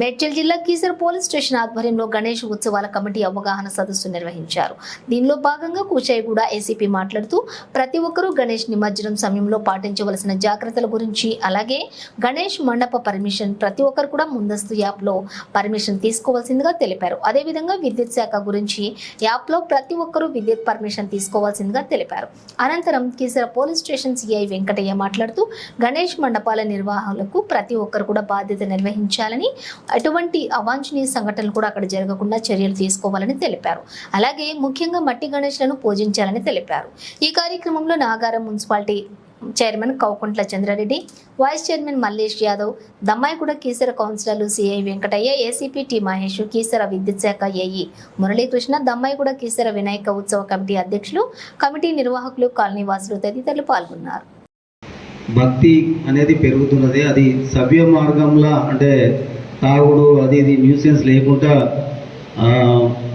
మేడ్చల్ జిల్లా Keesara police station ఆధ్వర్యంలో గణేష్ ఉత్సవాల కమిటీ అవగాహన సదస్సు నిర్వహించారు. దీనిలో భాగంగా కూచాయిగూడ ఏసీపీ మాట్లాడుతూ ప్రతి ఒక్కరూ గణేష్ నిమజ్జనం సమయంలో పాటించవలసిన జాగ్రత్తల గురించి అలాగే గణేష్ మండప పర్మిషన్ ప్రతి ఒక్కరు కూడా ముందస్తు యాప్లో పర్మిషన్ తీసుకోవాల్సిందిగా తెలిపారు. అదేవిధంగా విద్యుత్ శాఖ గురించి యాప్లో ప్రతి ఒక్కరూ విద్యుత్ పర్మిషన్ తీసుకోవాల్సిందిగా తెలిపారు. అనంతరం Keesara police station CI Venkataiah మాట్లాడుతూ గణేష్ మండపాల నిర్వాహకులకు ప్రతి ఒక్కరు కూడా బాధ్యత నిర్వహించాలని అటువంటి అవాంఛనీయ సంఘటనలు కూడా అక్కడ జరగకుండా చర్యలు తీసుకోవాలని తెలిపారు. అలాగే ముఖ్యంగా మట్టి గణేష్లను పూజించాలని తెలిపారు. ఈ కార్యక్రమంలో Nagaram municipality chairman Kaukuntla Chandra Reddy vice chairman Mallesh Yadav Dammaiguda Keesara కౌన్సిలర్లు CI Venkataiah ACP T Mahesh Keesara విద్యుత్ శాఖ ఏఈ మురళీకృష్ణ దమ్మాయిగూడ కీసర వినాయక ఉత్సవ కమిటీ అధ్యక్షులు కమిటీ నిర్వాహకులు కాలనీవాసులు తదితరులు పాల్గొన్నారు. భక్తి అనేది పెరుగుతున్నది. అది సవ్య మార్గంలో అంటే తాగుడు అది ఇది న్యూసెన్స్ లేకుండా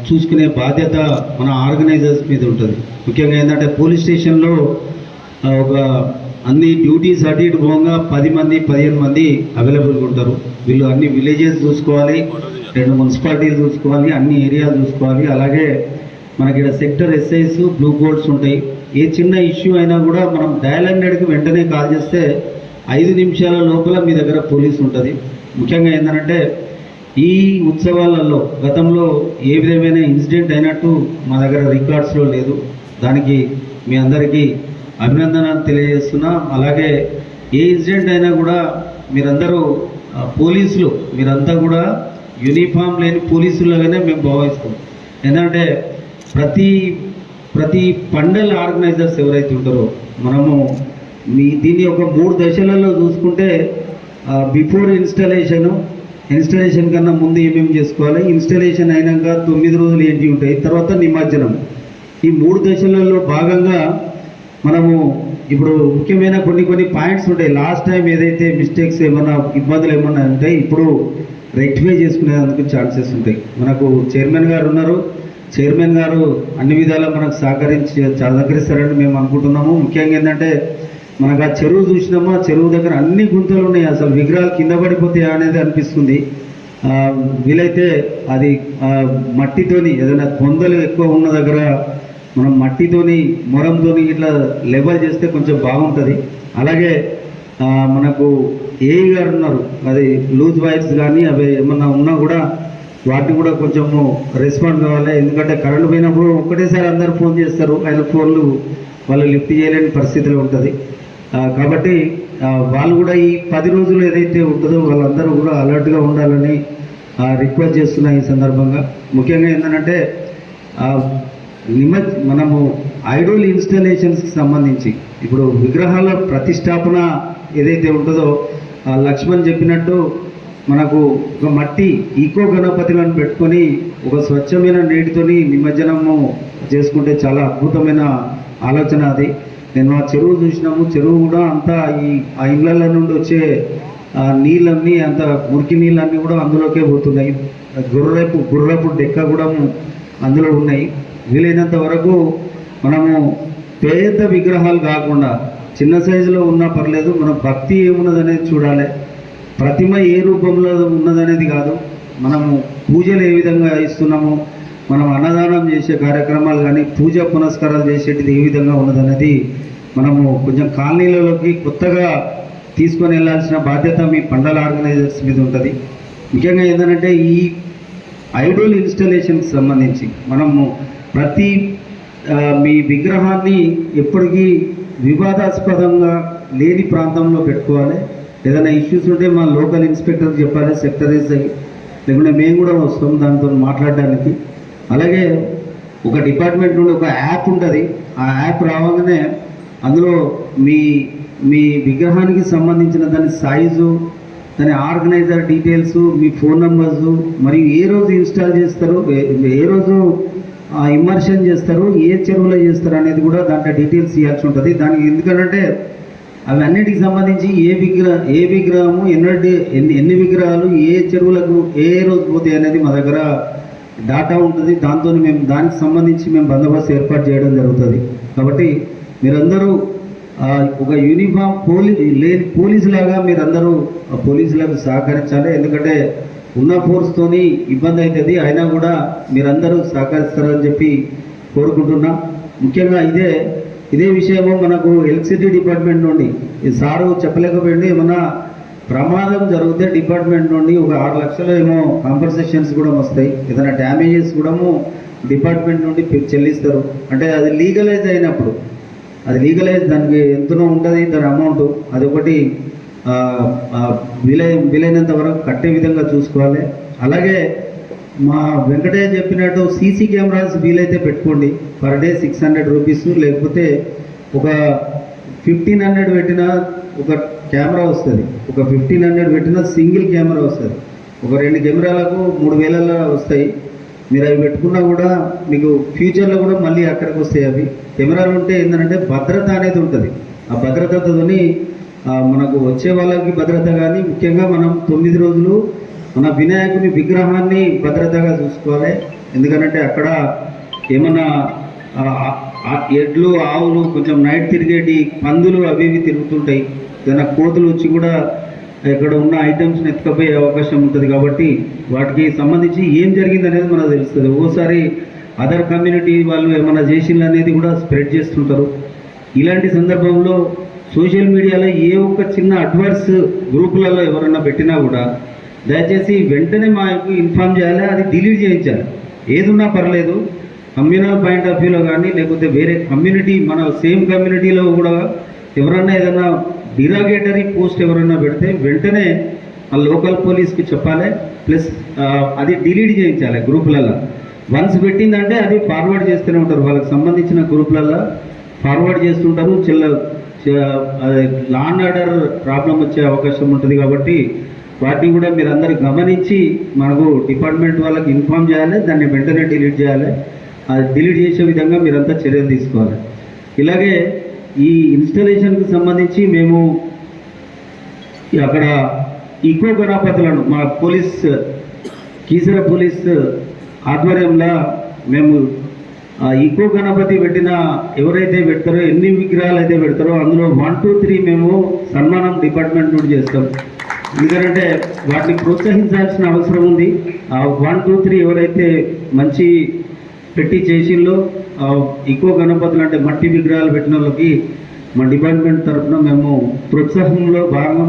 చూసుకునే బాధ్యత మన ఆర్గనైజర్స్ మీద ఉంటుంది. ముఖ్యంగా ఏంటంటే పోలీస్ స్టేషన్లో ఒక అన్ని డ్యూటీస్ అటు ఇటు పోగా పది మంది పదిహేను మంది అవైలబుల్గా ఉంటారు. వీళ్ళు అన్ని విలేజెస్ చూసుకోవాలి రెండు మున్సిపాలిటీలు చూసుకోవాలి అన్ని ఏరియాలు చూసుకోవాలి. అలాగే మనకి ఇక్కడ సెక్టర్ ఎస్ఐస్ బ్లూ కోడ్స్ ఉంటాయి. ఏ చిన్న ఇష్యూ అయినా కూడా మనం డయల్ హండ్రెడ్కి వెంటనే కాల్ చేస్తే ఐదు నిమిషాల లోపల మీ దగ్గర పోలీస్ ఉంటుంది. ముఖ్యంగా ఏంటంటే ఈ ఉత్సవాలలో గతంలో ఏ విధమైన ఇన్సిడెంట్ అయినట్టు మా దగ్గర రికార్డ్స్లో లేదు. దానికి మీ అందరికీ అభినందనలు తెలియజేస్తున్నా. అలాగే ఏ ఇన్సిడెంట్ అయినా కూడా మీరందరూ పోలీసులు మీరంతా కూడా యూనిఫామ్ లేని పోలీసులుగానే మేము భావిస్తాం. ఎందుకంటే ప్రతి ప్రతి పండల్ ఆర్గనైజర్స్ ఎవరైతే ఉంటారో మనము మీ దీన్ని ఒక మూడు దశలలో చూసుకుంటే బిఫోర్ ఇన్స్టాలేషను ఇన్స్టాలేషన్ కన్నా ముందు ఏమేమి చేసుకోవాలి? ఇన్స్టాలేషన్ అయినాక తొమ్మిది రోజులు ఏంటి ఉంటాయి? తర్వాత నిమజ్జనం. ఈ మూడు దశలలో భాగంగా మనము ఇప్పుడు ముఖ్యమైన కొన్ని కొన్ని పాయింట్స్ ఉంటాయి. లాస్ట్ టైం ఏదైతే మిస్టేక్స్ ఏమన్నా ఇబ్బందులు ఏమన్నా ఉంటాయి ఇప్పుడు రెక్టిఫై చేసుకునేందుకు ఛాన్సెస్ ఉంటాయి. మనకు చైర్మన్ గారు ఉన్నారు. చైర్మన్ గారు అన్ని విధాలా మనకు సహకరించి సహకరిస్తారని మేము అనుకుంటున్నాము. ముఖ్యంగా ఏంటంటే మనకు ఆ చెరువు చూసినామా? చెరువు దగ్గర అన్ని గుంతలు ఉన్నాయి. అసలు విగ్రహాలు కింద పడిపోతాయి అనేది అనిపిస్తుంది. వీలైతే అది మట్టితోని ఏదైనా బొందలు ఎక్కువ ఉన్న దగ్గర మనం మట్టితోని మొరంతోని ఇట్లా లెవెల్ చేస్తే కొంచెం బాగుంటుంది. అలాగే మనకు ఏఈ గారు ఉన్నారు. అది లూజ్ వైర్స్ కానీ అవి ఏమన్నా ఉన్నా కూడా వాటిని కూడా కొంచెము రెస్పాండ్ కావాలి. ఎందుకంటే కరెంట్ పోయినప్పుడు ఒకటేసారి అందరు ఫోన్ చేస్తారు. ఆయన ఫోన్లు వాళ్ళు లిఫ్ట్ చేయలేని పరిస్థితిలో ఉంటుంది. కాబట్టి వాళ్ళు కూడా ఈ పది రోజులు ఏదైతే ఉంటుందో వాళ్ళందరూ కూడా అలర్ట్గా ఉండాలని రిక్వెస్ట్ చేస్తున్నా ఈ సందర్భంగా. ముఖ్యంగా ఏంటంటే నిమజ్ మనము ఐడోల్ ఇన్స్టాలేషన్స్కి సంబంధించి ఇప్పుడు విగ్రహాల ప్రతిష్టాపన ఏదైతే ఉంటుందో లక్ష్మణ్ చెప్పినట్టు మనకు ఒక మట్టి ఈకో గణపతులను పెట్టుకొని ఒక స్వచ్ఛమైన నీటితోని నిమజ్జనము చేసుకుంటే చాలా అద్భుతమైన ఆలోచన అది. నేను ఆ చెరువు చూసినాము చెరువు కూడా అంతా ఈ ఆ ఇళ్ళ నుండి వచ్చే ఆ నీళ్ళన్నీ అంత మురికి నీళ్ళన్నీ కూడా అందులోకే పోతున్నాయి. గుర్రపు గుర్రపు డెక్క కూడా అందులో ఉన్నాయి. వీలైనంత వరకు మనము పేద విగ్రహాలు కాకుండా చిన్న సైజులో ఉన్నా పర్లేదు మన భక్తి ఏమున్నదనేది చూడాలి. ప్రతిమ ఏ రూపంలో ఉన్నదనేది కాదు. మనము పూజలు ఏ విధంగా ఇస్తున్నాము మనం అన్నదానం చేసే కార్యక్రమాలు కానీ పూజ పునస్కారాలు చేసేటిది ఏ విధంగా ఉన్నదనేది మనము కొంచెం కాలనీలలోకి కొత్తగా తీసుకొని వెళ్ళాల్సిన బాధ్యత మీ పండల ఆర్గనైజర్స్ మీద ఉంటుంది. ముఖ్యంగా ఏంటంటే ఈ ఐడోల్ ఇన్స్టాలేషన్కి సంబంధించి మనము ప్రతి మీ విగ్రహాన్ని ఎప్పటికీ వివాదాస్పదంగా లేని ప్రాంతంలో పెట్టుకోవాలి. ఏదైనా ఇష్యూస్ ఉంటే మా లోకల్ ఇన్స్పెక్టర్ చెప్పాలి సెక్టరీస్ లేకుంటే మేము కూడా వస్తాం దాంతో మాట్లాడడానికి. అలాగే ఒక డిపార్ట్మెంట్ నుండి ఒక యాప్ ఉంటుంది. ఆ యాప్ రావగానే అందులో మీ మీ విగ్రహానికి సంబంధించిన దాని సైజు దాని ఆర్గనైజర్ డీటెయిల్స్ మీ ఫోన్ నంబర్స్ మరియు ఏ రోజు ఇన్స్టాల్ చేస్తారు ఏ- రోజు ఇమ్మర్షన్ చేస్తారు ఏ చెరువులో చేస్తారు అనేది కూడా దాంట్లో డీటెయిల్స్ ఇవ్వాల్సి ఉంటుంది. దానికి ఎందుకంటే అవన్నిటికి సంబంధించి ఏ విగ్రహ ఏ విగ్రహము ఎన్ని ఎన్ని ఎన్ని విగ్రహాలు ఏ చెరువులకు ఏ రోజు పోతాయి అనేది మా దగ్గర డాటా ఉంటుంది దాంతో మేము దానికి సంబంధించి మేము బందోబస్తు ఏర్పాటు చేయడం జరుగుతుంది. కాబట్టి మీరందరూ ఒక యూనిఫామ్ పోలీ లేని పోలీసు లాగా మీరందరూ ఆ పోలీసులకు సహకరించాలి. ఎందుకంటే ఉన్న ఫోర్స్తోని ఇబ్బంది అవుతుంది అయినా కూడా మీరందరూ సహకరిస్తారని చెప్పి కోరుకుంటున్నా. ముఖ్యంగా ఇదే ఇదే విషయము మనకు ఎలక్ట్రిసిటీ డిపార్ట్మెంట్ నుండి సారు చెప్పలేకపోయింది ఏమన్నా ప్రమాదం జరిగితే డిపార్ట్మెంట్ నుండి ఒక ఆరు లక్షలు ఏమో కాంపన్సేషన్స్ కూడా వస్తాయి. ఏదైనా డ్యామేజెస్ కూడా డిపార్ట్మెంట్ నుండి చెల్లిస్తారు. అంటే అది లీగలైజ్ అయినప్పుడు అది లీగలైజ్ దానికి ఎంతనో ఉంటుంది దాని అమౌంట్ అది ఒకటి ఆ, ఆ, వీలై వీలైనంత వరకు కట్టే విధంగా చూసుకోవాలి. అలాగే మా వెంకటయ్య చెప్పినట్టు సీసీ కెమెరాస్ వీలైతే పెట్టుకోండి. Per day six hundred rupees లేకపోతే ఒక ఫిఫ్టీన్ హండ్రెడ్ పెట్టిన ఒక కెమెరా వస్తుంది. ఒక ఫిఫ్టీన్ హండ్రెడ్ పెట్టిన సింగిల్ కెమెరా వస్తుంది. ఒక రెండు కెమెరాలకు మూడు వేలలో వస్తాయి. మీరు అవి పెట్టుకున్నా కూడా మీకు ఫ్యూచర్లో కూడా మళ్ళీ అక్కడికి వస్తాయి అవి. కెమెరాలు ఉంటే ఏంటంటే భద్రత అనేది ఉంటుంది. ఆ భద్రతతోని మనకు వచ్చే వాళ్ళకి భద్రత కానీ ముఖ్యంగా మనం తొమ్మిది రోజులు మన వినాయకుని విగ్రహాన్ని భద్రతగా చూసుకోవాలి. ఎందుకంటే అక్కడ ఏమన్నా ఎడ్లు ఆవులు కొంచెం నైట్ తిరిగేటి పందులు అవి ఇవి తిరుగుతుంటాయి. ఏదైనా కోతులు వచ్చి కూడా ఇక్కడ ఉన్న ఐటమ్స్ని ఎత్తుకపోయే అవకాశం ఉంటుంది కాబట్టి వాటికి సంబంధించి ఏం జరిగింది అనేది మనకు తెలుస్తుంది. ఓసారి అదర్ కమ్యూనిటీ వాళ్ళు ఏమైనా చేసిన అనేది కూడా స్ప్రెడ్ చేస్తుంటారు. ఇలాంటి సందర్భంలో సోషల్ మీడియాలో ఏ ఒక్క చిన్న అడ్వర్స్ గ్రూపులలో ఎవరన్నా పెట్టినా కూడా దయచేసి వెంటనే మాకు ఇన్ఫామ్ చేయాలి అది డిలీట్ చేయించాలి. ఏదున్నా పర్లేదు కమ్యూనల్ పాయింట్ ఆఫ్ వ్యూలో కానీ లేకపోతే వేరే కమ్యూనిటీ మన సేమ్ కమ్యూనిటీలో కూడా ఎవరన్నా ఏదైనా డిరాగేటరీ పోస్ట్ ఎవరన్నా పెడితే వెంటనే ఆ లోకల్ పోలీస్కి చెప్పాలి. ప్లస్ అది డిలీట్ చేయించాలి గ్రూపులలో వన్స్ పెట్టిందంటే అది ఫార్వర్డ్ చేస్తూనే ఉంటారు. వాళ్ళకి సంబంధించిన గ్రూపులలో ఫార్వర్డ్ చేస్తుంటారు. చిల్ల లా అండ్ ఆర్డర్ ప్రాబ్లం వచ్చే అవకాశం ఉంటుంది కాబట్టి వాటిని కూడా మీరు అందరు గమనించి మనకు డిపార్ట్మెంట్ వాళ్ళకి ఇన్ఫామ్ చేయాలి. దాన్ని వెంటనే డిలీట్ చేయాలి. అది డిలీట్ చేసే విధంగా మీరంతా చర్యలు తీసుకోవాలి. ఇలాగే ఈ ఇన్స్టలేషన్కి సంబంధించి మేము అక్కడ ఈకో గణపతులను మా పోలీస్ కీసర పోలీస్ ఆధ్వర్యంలో మేము ఈకో గణపతి పెట్టిన ఎవరైతే పెడతారో ఎన్ని విగ్రహాలు అయితే పెడతారో అందులో వన్ టూ త్రీ మేము సన్మానం డిపార్ట్మెంట్ నుండి చేస్తాం. ఎందుకంటే వాటిని ప్రోత్సహించాల్సిన అవసరం ఉంది. ఆ వన్ టూ త్రీ ఎవరైతే మంచి పెట్టి చేసిందో ఎక్కువ గణపతులు అంటే మట్టి విగ్రహాలు పెట్టిన వాళ్ళకి మా డిపార్ట్మెంట్ తరఫున మేము ప్రోత్సాహంలో భాగంగా